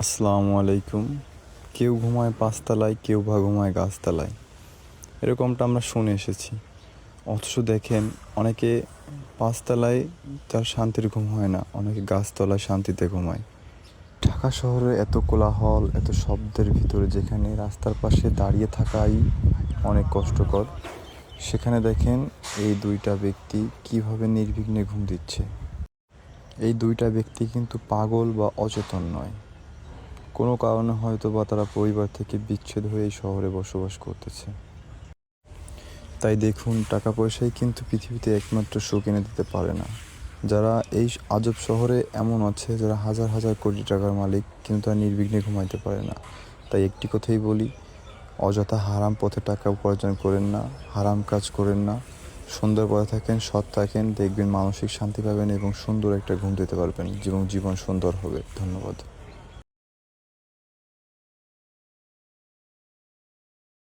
আসসালামু আলাইকুম। কেউ ঘুমায় পাঁচতলায়, কেউ বা ঘুমায় গাছতলায়। এরকমটা আমরা শুনে এসেছি। অথচ দেখেন, অনেকে পাঁচতলায় তার শান্তির ঘুম হয় না, অনেকে গাছতলায় শান্তিতে ঘুমায়। ঢাকা শহরে এত কোলাহল, এত শব্দের ভিতরে যেখানে রাস্তার পাশে দাঁড়িয়ে থাকাই অনেক কষ্টকর, সেখানে দেখেন এই দুইটা ব্যক্তি কীভাবে নির্বিঘ্নে ঘুম দিচ্ছে। এই দুইটা ব্যক্তি কিন্তু পাগল বা অচেতন নয়। কোনো কারণে হয়তো বা তারা পরিবার থেকে বিচ্ছেদ হয়ে এই শহরে বসবাস করতেছে। তাই দেখুন, টাকা পয়সাই কিন্তু পৃথিবীতে একমাত্র সুখ এনে দিতে পারে না। যারা এই আজব শহরে এমন আছে, যারা হাজার হাজার কোটি টাকার মালিক, কিন্তু তারা নির্বিঘ্নে ঘুমাইতে পারে না। তাই একটি কথাই বলি, অযথা হারাম পথে টাকা উপার্জন করেন না, হারাম কাজ করেন না। সুন্দর পথে থাকেন, সৎ থাকেন, দেখবেন মানসিক শান্তি পাবেন এবং সুন্দর একটা ঘুম দিতে পারবেন। এবং জীবন সুন্দর হবে। ধন্যবাদ।